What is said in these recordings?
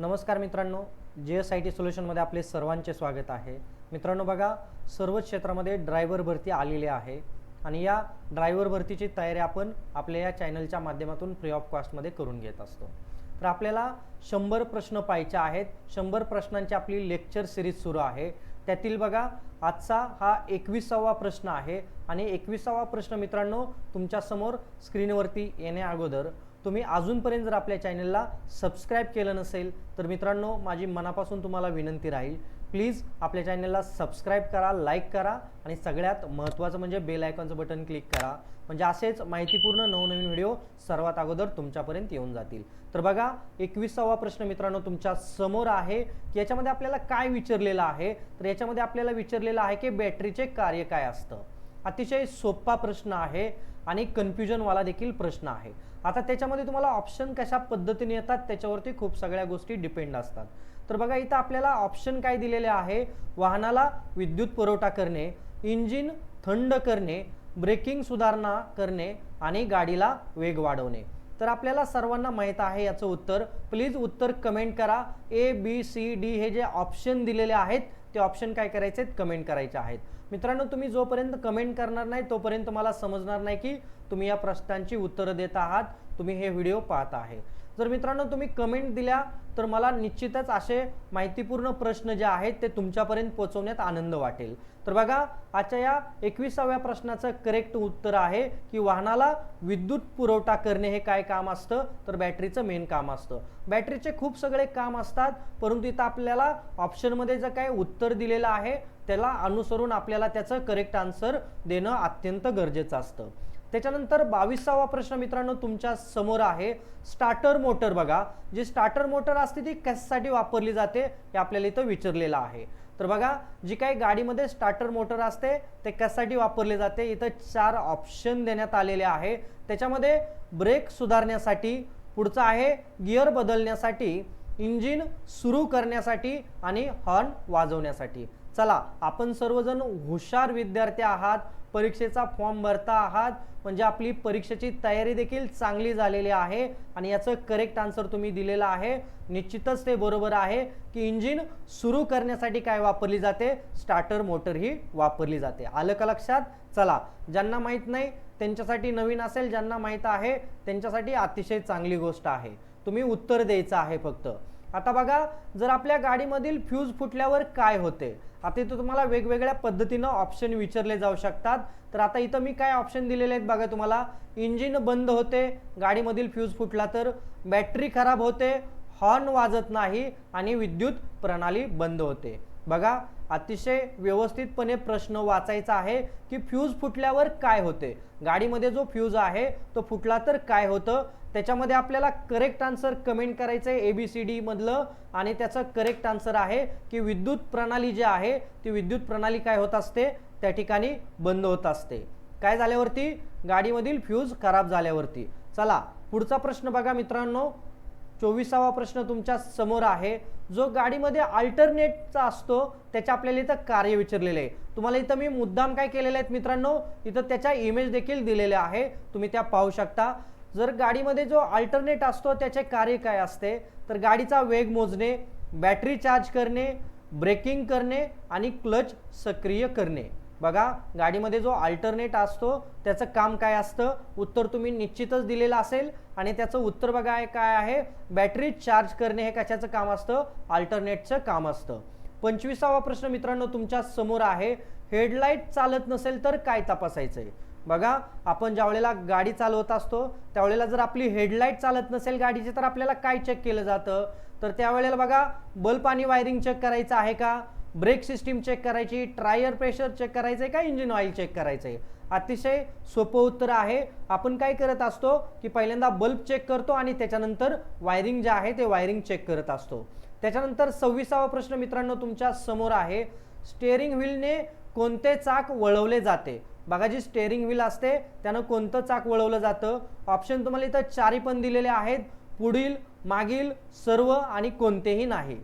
नमस्कार मित्रांनो जे एस आय टी सोल्युशनमध्ये आपले सर्वांचे स्वागत आहे. मित्रांनो बघा सर्वच क्षेत्रामध्ये ड्रायव्हर भरती आलेली आहे आणि या ड्रायव्हर भरतीची तयारी आपण आपल्या या चॅनलच्या माध्यमातून फ्री ऑफ कॉस्टमध्ये करून घेत असतो. तर आपल्याला शंभर प्रश्न पाहायचे आहेत. शंभर प्रश्नांची आपली लेक्चर सिरीज सुरू आहे. त्यातील बघा आजचा हा एकविसावा प्रश्न आहे आणि एकविसावा प्रश्न मित्रांनो तुमच्यासमोर स्क्रीनवरती येण्या अगोदर तुम्ही अजूनपर्यंत जर आपल्या चॅनलला सबस्क्राईब केलं नसेल तर मित्रांनो माझी मनापासून तुम्हाला विनंती राहील. प्लीज आपल्या चॅनलला सबस्क्राईब करा लाईक करा आणि सगळ्यात महत्त्वाचं म्हणजे बेल आयकॉनचं बटन क्लिक करा. म्हणजे असेच माहितीपूर्ण नवनवीन व्हिडिओ सर्वात अगोदर तुमच्यापर्यंत येऊन जातील. तर बघा एकविसावा प्रश्न मित्रांनो तुमच्यासमोर आहे की याच्यामध्ये आपल्याला काय विचारलेलं आहे? तर याच्यामध्ये आपल्याला विचारलेलं आहे की बॅटरीचे कार्य काय असतं? अतिशय सोपा प्रश्न आहे आणि कन्फ्युजनवाला देखील प्रश्न आहे. आता त्याच्यामध्ये तुम्हाला ऑप्शन कशा पद्धतीने येतात त्याच्यावरती खूप सगळ्या गोष्टी डिपेंड असतात. तर बघा इथं आपल्याला ऑप्शन काय दिलेले आहे? वाहनाला विद्युत पुरवठा करणे इंजिन थंड करणे ब्रेकिंग सुधारणा करणे आणि गाडीला वेग वाढवणे. तर आपल्याला सर्वांना माहीत आहे याचं उत्तर. प्लीज उत्तर कमेंट करा. ए बी सी डी हे जे ऑप्शन दिलेले आहेत ते ऑप्शन काय करायचे आहेत? कमेंट करायचे आहेत. मित्रांनो तुम्ही जोपर्यंत कमेंट करणार नाही तोपर्यंत मला समजणार नाही की तुम्ही या प्रश्नांची उत्तरं देत आहात तुम्ही हे व्हिडिओ पाहत आहे. जर मित्रांनो तुम्ही कमेंट दिल्या तर मला निश्चितच असे माहितीपूर्ण प्रश्न जे आहेत ते तुमच्यापर्यंत पोहोचवण्यात आनंद वाटेल. तर बघा आजच्या या एकविसाव्या प्रश्नाचं करेक्ट उत्तर आहे की वाहनाला विद्युत पुरवठा करणे हे काय काम असतं? तर बॅटरीचं मेन काम असतं. बॅटरीचे खूप सगळे काम असतात परंतु इथं आपल्याला ऑप्शनमध्ये जे काय उत्तर दिलेलं आहे त्याला अनुसरून आपल्याला त्याचं करेक्ट आन्सर देणं अत्यंत गरजेचं असतं. त्याच्यानंतर बावीसावा प्रश्न मित्रांनो तुमच्यासमोर आहे. स्टार्टर मोटर बघा. जी स्टार्टर मोटर असते ती कशासाठी वापरली जाते हे आपल्याला इथं विचारलेलं आहे. तर बघा जी काही गाडीमध्ये स्टार्टर मोटर असते ते कशासाठी वापरले जाते. इथं चार ऑप्शन देण्यात आलेले आहे. त्याच्यामध्ये ब्रेक सुधारण्यासाठी पुढचं आहे गिअर बदलण्यासाठी इंजिन सुरू करण्यासाठी आणि हॉर्न वाजवण्यासाठी. चला आपण सर्वजण हुशार विद्यार्थी आहात. परीक्षेचा फॉर्म भरता आहात म्हणजे आपली परीक्षेची तयारी देखील चांगली झालेली आहे आणि याचं करेक्ट आन्सर तुम्ही दिलेलं आहे. निश्चितच ते बरोबर आहे की इंजिन सुरू करण्यासाठी काय वापरली जाते? स्टार्टर मोटर ही वापरली जाते. आलं का लक्षात? चला ज्यांना माहीत नाही त्यांच्यासाठी नवीन असेल ज्यांना माहीत आहे त्यांच्यासाठी अतिशय चांगली गोष्ट आहे. तुम्ही उत्तर द्यायचं आहे फक्त. आता बघा जर आपल्या गाडीमधील फ्यूज फुटल्यावर काय होते? आता इथं तुम्हाला वेगवेगळ्या पद्धतीनं ऑप्शन विचारले जाऊ शकतात. तर आता इथं मी काय ऑप्शन दिलेले आहेत बघा तुम्हाला. इंजिन बंद होते गाडीमधील फ्यूज फुटला तर. बॅटरी खराब होते हॉर्न वाजत नाही आणि विद्युत प्रणाली बंद होते. बघा अतिशय व्यवस्थितपणे प्रश्न वाचायचा आहे की फ्यूज फुटल्यावर काय होते? गाडीमध्ये जो फ्यूज आहे तो फुटला तर काय होतं? त्याच्यामध्ये आपल्याला करेक्ट आन्सर कमेंट करायचं आहे ए बी सी डीमधलं आणि त्याचं करेक्ट आन्सर आहे की विद्युत प्रणाली जी आहे ती विद्युत प्रणाली काय होत असते? त्या ठिकाणी बंद होत असते. काय झाल्यावरती? गाडीमधील फ्यूज खराब झाल्यावरती. चला पुढचा प्रश्न बघा मित्रांनो. चोवीसावा प्रश्न तुमच्यासमोर आहे. जो गाडीमध्ये अल्टरनेटचा असतो त्याच्या आपल्याला इथं कार्य विचारलेले आहे. तुम्हाला इथं मी मुद्दाम काय केलेले आहेत मित्रांनो? इथं त्याच्या इमेज देखील दिलेले आहे. तुम्ही त्या पाहू शकता. जर गाडीमध्ये जो अल्टरनेट असतो त्याचे कार्य काय असते? तर गाडीचा वेग मोजणे बॅटरी चार्ज करणे ब्रेकिंग करणे आणि क्लच सक्रिय करणे. बघा गाडीमध्ये जो अल्टरनेट असतो त्याचं काम काय असतं? उत्तर तुम्ही निश्चितच दिलेलं असेल. आणि त्याचं उत्तर बघा काय आहे? बॅटरी चार्ज करणे हे कशाचं काम असतं? अल्टरनेटचं काम असतं. पंचवीसावा प्रश्न मित्रांनो तुमच्यासमोर आहे. हेडलाईट चालत नसेल तर काय तपासायचं आहे बघा आपण ज्या वेळेला गाडी चालवत असतो त्यावेळेला जर आपली हेडलाईट चालत नसेल गाडीची तर आपल्याला काय चेक केलं जातं? तर त्यावेळेला बघा बल्ब आणि वायरिंग चेक करायचं आहे का? ब्रेक सिस्टीम चेक करायची ट्रायर प्रेशर चेक करायचं आहे का इंजिन ऑइल चेक करायचं आहे अतिशय सोपं उत्तर आहे. आपण काय करत असतो की पहिल्यांदा बल्ब चेक करतो आणि त्याच्यानंतर वायरिंग जे आहे ते वायरिंग चेक करत असतो. त्याच्यानंतर सव्वीसावा प्रश्न मित्रांनो तुमच्यासमोर आहे. स्टेअरिंग व्हीलने कोणते चाक वळवले जाते? बघा जी स्टेअरिंग व्हील असते त्यानं कोणतं चाक वळवलं जातं? ऑप्शन तुम्हाला इथं चारही पण दिलेले आहेत. पुढील मागील सर्व आणि कोणतेही नाही.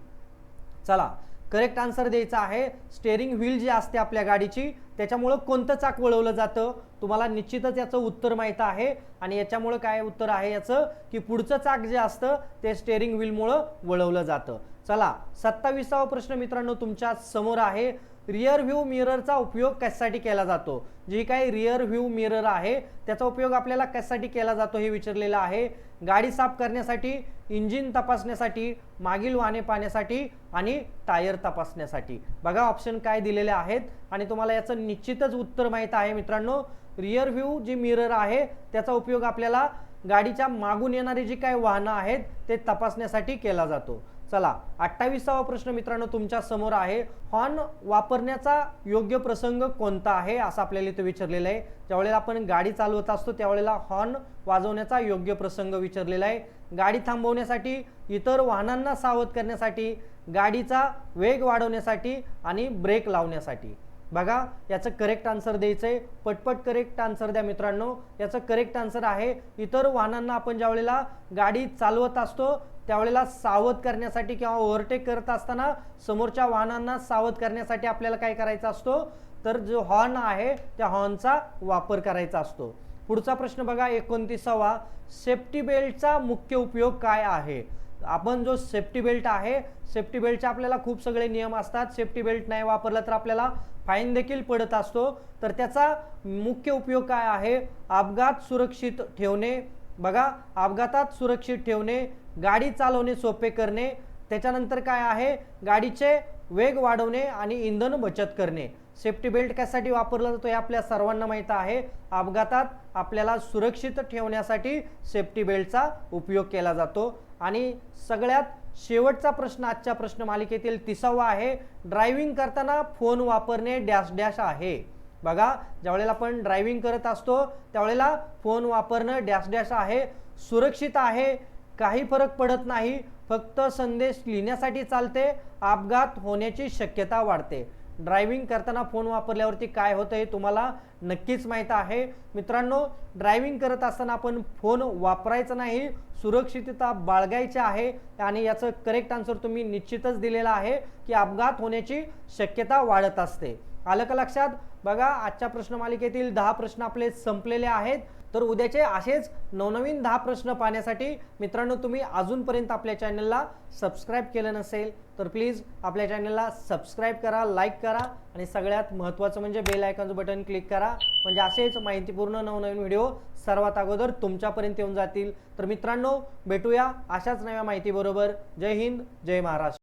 चला करेक्ट आन्सर द्यायचा आहे. स्टेअरिंग व्हील जी असते आपल्या गाडीची त्याच्यामुळं कोणतं चाक वळवलं जातं? तुम्हाला निश्चितच याचं उत्तर माहीत आहे. आणि याच्यामुळं काय उत्तर आहे याचं? की पुढचं चाक जे असतं ते स्टेअरिंग व्हीलमुळं वळवलं जातं. चला सत्तावीसावा प्रश्न मित्रांनो तुमच्यासमोर आहे. रिअर व्ह्यू मिररचा उपयोग कशासाठी केला जातो? जी काही रिअर व्ह्यू मिरर आहे त्याचा उपयोग आपल्याला कशासाठी केला जातो हे विचारलेलं आहे. गाडी साफ करण्यासाठी इंजिन तपासण्यासाठी मागील वाहने पाहण्यासाठी आणि टायर तपासण्यासाठी. बघा ऑप्शन काय दिलेले आहेत आणि तुम्हाला याचं निश्चितच उत्तर माहीत आहे मित्रांनो. रिअर व्ह्यू जी मिरर आहे त्याचा उपयोग आपल्याला गाडीच्या मागून येणारी जी काही वाहनं आहेत ते तपासण्यासाठी केला जातो. चला अठ्ठावीसावा प्रश्न मित्रांनो तुमच्यासमोर आहे. हॉर्न वापरण्याचा योग्य प्रसंग कोणता आहे असं आपल्याला इथं विचारलेलं आहे. ज्यावेळेला आपण गाडी चालवत असतो त्यावेळेला हॉर्न वाजवण्याचा योग्य प्रसंग विचारलेला आहे. गाडी थांबवण्यासाठी इतर वाहनांना सावध करण्यासाठी गाडीचा वेग वाढवण्यासाठी आणि ब्रेक लावण्यासाठी. बघा याचं करेक्ट आन्सर द्यायचं आहे पटपट करेक्ट आन्सर द्या मित्रांनो. याचं करेक्ट आन्सर आहे इतर वाहनांना आपण ज्यावेळेला गाडी चालवत असतो त्यावेळेला सावध करण्यासाठी किंवा ओव्हरटेक करत असताना समोरच्या वाहनांना सावध करण्यासाठी आपल्याला काय करायचा असतो? तर जो हॉर्न आहे त्या हॉर्नचा वापर करायचा असतो. पुढचा प्रश्न बघा एकोणतीसावा. सेफ्टी बेल्टचा मुख्य उपयोग काय आहे? आपण जो सेफ्टी बेल्ट आहे सेफ्टी बेल्टचे आपल्याला खूप सगळे नियम असतात. सेफ्टी बेल्ट नाही वापरला तर आपल्याला फाईन देखील पडत असतो. तर त्याचा मुख्य उपयोग काय आहे? अपघात सुरक्षित ठेवणे बघा अपघातात सुरक्षित ठेवणे गाडी चालवणे सोपे करणे त्याच्यानंतर काय आहे? गाडीचे वेग वाढवणे आणि इंधन बचत करणे. सेफ्टी बेल्ट कशासाठी वापरला जातो हे आपल्या सर्वांना माहीत आहे. अपघातात आपल्याला सुरक्षित ठेवण्यासाठी सेफ्टी बेल्टचा उपयोग केला जातो. आणि सगळ्यात शेवटचा प्रश्न आजच्या प्रश्न मालिकेतील तिसावा आहे. ड्रायव्हिंग करताना फोन वापरणे डॅश डॅश आहे. बघा ज्यावेळेला आपण ड्रायव्हिंग करत असतो त्यावेळेला फोन वापरणं डॅश डॅश आहे सुरक्षित आहे काही फरक पडत नाही फक्त संदेश लिहिण्यासाठी चालते अपघात होण्याची शक्यता वाढते. ड्रायव्हिंग करताना फोन वापरल्यावरती काय होतं हे तुम्हाला नक्कीच माहीत आहे. मित्रांनो ड्रायव्हिंग करत असताना आपण फोन वापरायचा नाही सुरक्षितता बाळगायची आहे आणि याचं करेक्ट आन्सर तुम्ही निश्चितच दिलेला आहे की अपघात होण्याची शक्यता वाढत असते. आलं का लक्षात? बघा आजच्या प्रश्नमालिकेतील दहा प्रश्न आपले संपलेले आहेत. तर उद्याचे असेच नवनवीन दहा प्रश्न पाहण्यासाठी मित्रांनो तुम्ही अजूनपर्यंत आपल्या चॅनलला सबस्क्राईब केलं नसेल तर प्लीज आपल्या चॅनलला सबस्क्राईब करा लाईक करा आणि सगळ्यात महत्त्वाचं म्हणजे बेल आयकॉनचं बटन क्लिक करा. म्हणजे असेच माहितीपूर्ण नवनवीन व्हिडिओ सर्वात अगोदर तुमच्यापर्यंत येऊन जातील. तर मित्रांनो भेटूया अशाच नव्या माहितीबरोबर. जय हिंद जय महाराष्ट्र.